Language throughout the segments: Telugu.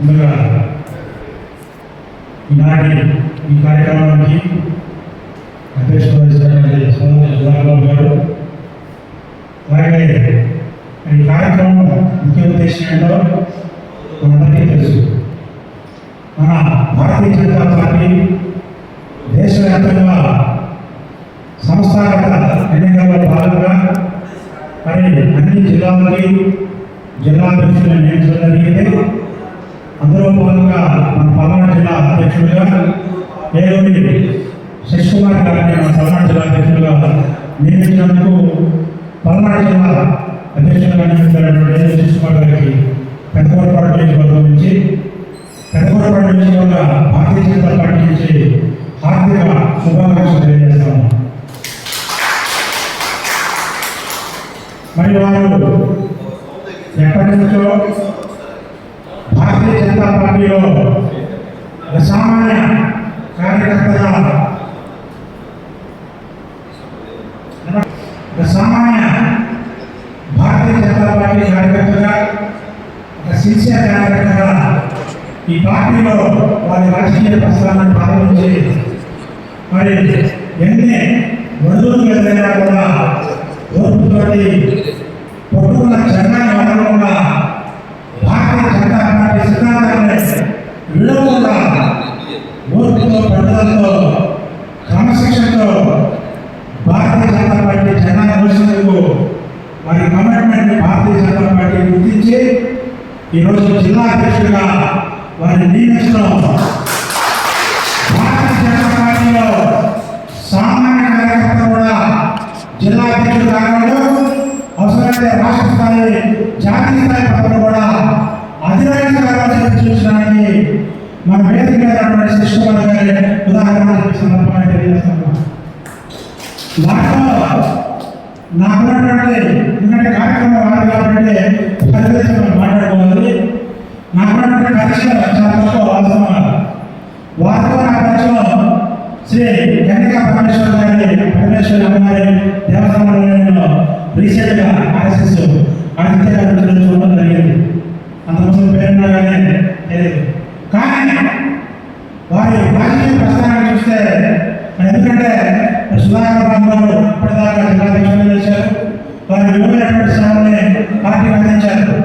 ముందుగా ఈనాటి ఈ కార్యక్రమానికి అధ్యక్షత వహిస్తున్నటువంటి సోదరు గారు. అలాగే ఈ కార్యక్రమం ముఖ్య ఉద్దేశం ఏంటో మనందరికీ తెలుసు. మన భారతీయ జనతా పార్టీ దేశవ్యాప్తంగా సంస్థాగత ఎన్నికల్లో భాగంగా మరి అన్ని జిల్లాలకి జిల్లా అధ్యక్షులను నియమించడం జరిగింది. అందులో భాగంగా మన పల్నాడు జిల్లా అధ్యక్షుడిగా ఏలూరి శశికుమార్ గారిని మన పల్నాడు జిల్లా అధ్యక్షుడిగా నియమించినందుకు పల్నాడు జిల్లా అధ్యక్షుడిగా నియమించినటువంటి ఏలూరి శశికుమార్ గారికి పెద్దకోటపాడు నియోజకవర్గం నుంచి పెద్దకోటపాడు నియోజకవర్గ భారతీయ జనతా పార్టీ నుంచి హార్దిక శుభాకాంక్షలు తెలియజేస్తాము. మరి వారు ఎక్కడి నుంచో భారతీయ జనతా పార్టీలో ఒక సామాన్య కార్యకర్తగా ఒక సామాన్య భారతీయ జనతా పార్టీ కార్యకర్తగా ఒక సిన్సియర్ కార్యకర్తగా ఈ పార్టీలో వారి రాజకీయ ప్రస్థానాన్ని ప్రారంభించి మరి ఎన్నే ఒడిదుడుకు ఎదురైనా కూడా ఓర్పుతోటి పొట్టుకున్న జనాన్ని వదలకుండా భారతీయ జనతా పార్టీ సిద్ధాంతాన్ని విడవకుండా ఓర్పుతో పట్టుదలతో క్రమశిక్షణతో భారతీయ జనతా పార్టీ జనాన్ని మోసేందుకు వారి కమిట్మెంట్ భారతీయ జనతా పార్టీ గుర్తించి ఈరోజు జిల్లా అధ్యక్షుడిగా వారిని నియమించడం భారతీయ జనతా పార్టీలో సామాన్య కార్యకర్త కూడా జిల్లా అధ్యక్షుడు కాగలడు అవసరమైతే రాష్ట్ర స్థాయి జాతీయ స్థాయి పదవులు కూడా అధినాయక చూసడానికి మన వేదిక మీద ఉన్నటువంటి గారి ఉదాహరణ సందర్భంగా నాకున్నటువంటి ఎందుకంటే కార్యక్రమం వారు కాబట్టి పరిదేశం మాట్లాడుకోవాలి. నాకున్నటువంటి పరిచయం చాలా తక్కువ అవసరం వారితో నా పరిచయం శ్రీ కన్నికా పరమేశ్వర గారి పరమేశ్వర అమ్మగారి దేవస్థానంలో రీసెంట్గా ఆర్ఎస్ఎస్ ఆదిత్య గారి చూడడం జరిగింది. అంత ముందు పేరున్నా కానీ తెలియదు. కానీ వారి రాజకీయ ప్రస్థానాన్ని చూస్తే ఎందుకంటే సుధాకర్ బాబు గారు ఇప్పటిదాకా జిల్లా చేశారు వారి విలువైనటువంటి సేవల్ని పార్టీకి అందించారు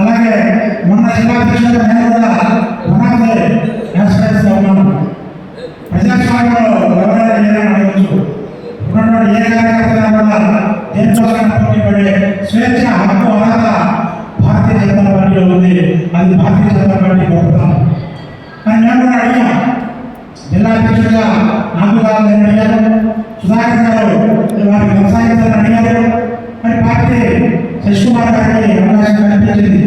అలాగే మొన్న జిల్లా నేను కూడా పునాది ఉన్నాను ప్రజాస్వామ్యంలో ఎవరైనా ఏదైనా అడగచ్చు ఉన్నటువంటి ఏ కూడా దేనికోసం పోటీ పడే స్వేచ్ఛ హక్కు అర్హత భారతీయ జనతా పార్టీలో ఉంది. అది భారతీయ జనతా పార్టీ గొప్పతనం కానీ నేను కూడా అడిగాను జిల్లా అధ్యక్షుడిగా నాకు కావాలని అడిగారు సుధాకర్ గారు వారికి కొనసాగించాలని అడిగారు. మరి పార్టీ శశికుమార్ గారికి అవకాశం కల్పించింది.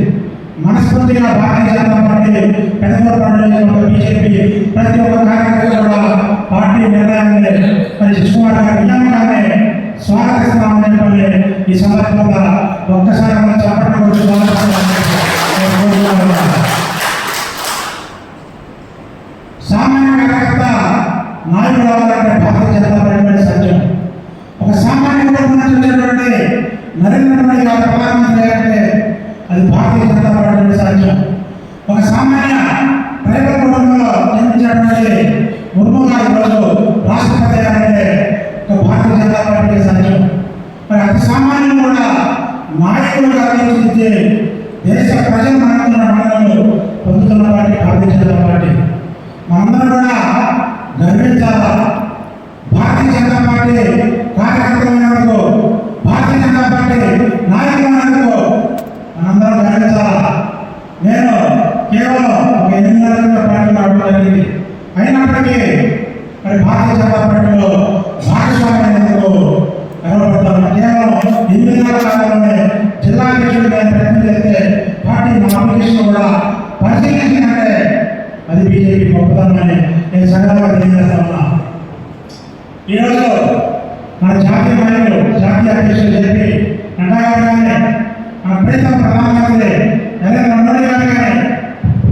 మనస్ఫూర్తిగా భారతీయ జనతా పార్టీ పెద్దపూర్ బీజేపీ ప్రతి ఒక్క కార్యకర్త కూడా పార్టీ నిర్ణయాన్ని మరి శశికుమార్ గారి విధానంగానే స్వాగతిస్తామని చెప్పి ఈ సందర్భంగా ఒక్కసారి మనం చెప్పడం గురించి సామాన్య కార్యకర్త నాయకుడు అవ్వాలంటే భారతీయ జనతా పార్టీ సత్యం ఒక సామాన్య నరేంద్ర మోడీ గారు ప్రధానమంత్రి చేయాలంటే అది భారతీయ జనతా పార్టీ సాధ్యం. ఒక సామాన్య ప్రైవేట్ కుటుంబంలో నిర్మించినటువంటి ముర్ము గారు ఈరోజు రాష్ట్రపతి అయ్యారంటే ఒక భారతీయ జనతా పార్టీ సాధ్యం. మరి అతి సామాన్యం కూడా నాయకులుగా తీర్చిదిద్దే దేశ ప్రజలు మనకున్న మండలంలో పొందుతున్న పార్టీ భారతీయ జనతా పార్టీ. మనందరం కూడా గర్వించాలా? భారతీయ జనతా పార్టీ కార్యకర్తలైనందుకు భారతీయ జనతా పార్టీ నాయకులైనందుకు మనందరం గర్వించాలా నేను కేవలం ఒక ఎనిమిది నెలల పార్టీలో రావడం జరిగింది. అయినప్పటికీ మరి భారతీయ జనతా పార్టీలో భాగస్వామ్యందుకు గర్వపడతాను కేవలం ఎనిమిది కాలంలోనే జిల్లా అధ్యక్షుడిగా ప్రయత్నం చేస్తే పార్టీ నామినేషన్ కూడా పరిశీలించినట్టే అది బీజేపీ గొప్పతనమని నేను సంఘంగా తెలియజేస్తా ఉన్నా. ఈరోజు మన జాతీయ నాయకులు జాతీయ అధ్యక్షులు చెప్పి నడ్డా గారు కానీ మన ప్రీతం ప్రధానమంత్రి నరేంద్ర మోడీ గారు కానీ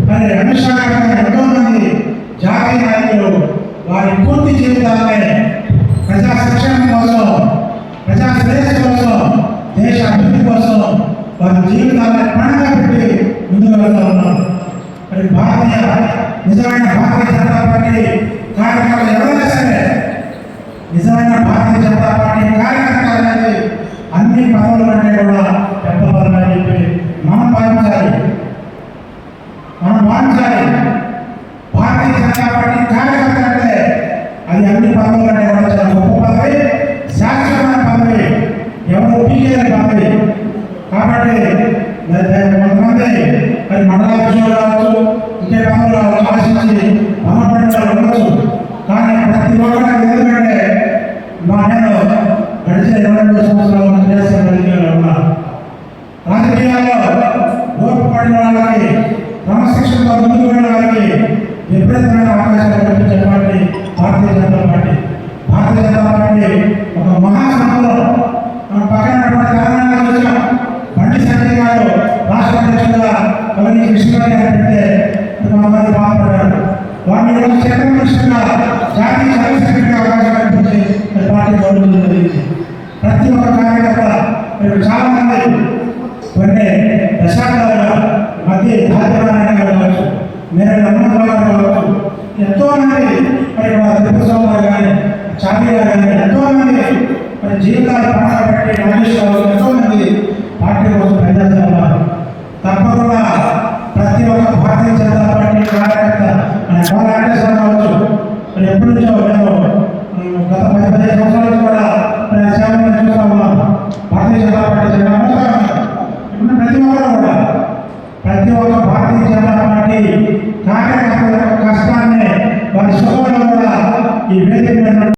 మరి అమిత్ ఎంతో మంది జాతీయ నాయకులు వారి పూర్తి జీవితాలనే ప్రజా శిక్షణ కోసం ప్రజా శ్రేయస్సు కోసం దేశ అభివృద్ధి కోసం వారి జీవితాలను పణంగా పెట్టి ముందుకు వెళ్తా ఉన్నారు మరి భారతీయ నిజమైన భారతీయ జనతా పార్టీ కార్యక్రమాలు ఎవరైనా సరే నిజమైన భారతీయ జనతా పార్టీ కార్యక్రమం అనేది అన్ని పదవుల కంటే కూడా పెద్ద పదవి అని చెప్పి మనం భావించాలి మనం భావించాలి భారతీయ జనతా పార్టీ కార్యకర్త అంటే అది అన్ని పదవుల కంటే కూడా చాలా గొప్ప పదవి శాశ్వతమైన పదవి ఎవరు పీకేది పదవి కాబట్టి మరి దాన్ని కొంతమంది మరి మండలాధ్యక్షులు కావచ్చు ఇంకే పదవులు కావచ్చు ఆశించి భ్రమపడిన వాళ్ళు ఉండొచ్చు కానీ ప్రతి ఒక్కరికి ఎందుకంటే మా నేను గడిచిన ఇరవై రెండు సంవత్సరాలు దేశం రాజకీయాల్లో ఉన్నా రాజకీయాల్లో ఓర్పడిన వాళ్ళకి క్రమశిక్షణతో ముందుకు వెళ్ళిన వాళ్ళకి విపరీతమైన అవకాశాలు కల్పించే party Bharatiya Janata Party Bharatiya Janata Party ఒక మహాసభలో మన పక్కన తెలంగాణ చూసాం బండి సంజయ్ గారు రాష్ట్ర అధ్యక్షులుగా కవిని కృష్ణ గారు పెడితే కొంతమంది బాధపడ్డారు వారిని ఈరోజు చట్టం కృష్ణగా జాతీయ జనరల్ సెక్రటరీగా అవకాశం కల్పించి పార్టీ గౌరవం జరిగింది ప్రతి ఒక్క కార్యకర్త మీరు చాలా మంది కొన్ని దశాబ్దాలుగా మధ్య భాగ్యనారాయణ కావచ్చు నేను హనుమంతరావు కావచ్చు. ఎంతో మంది మరి మన తిరుపతి గారు కానీ చాబీ కానీ ఎంతో మంది మరి జీవితాలు ప్రాణాలు పెట్టి నాగేశ్వరరావు ఎంతో మంది పార్టీ కోసం పనిచేస్తున్నారు తప్పకుండా ప్రతి ఒక్క భారతీయ జనతా పార్టీ కార్యకర్త మన కోలాటేశ్వర కావచ్చు మరి ఎప్పటి నుంచో నేను గత పది పదిహేను సంవత్సరాల నుంచి కూడా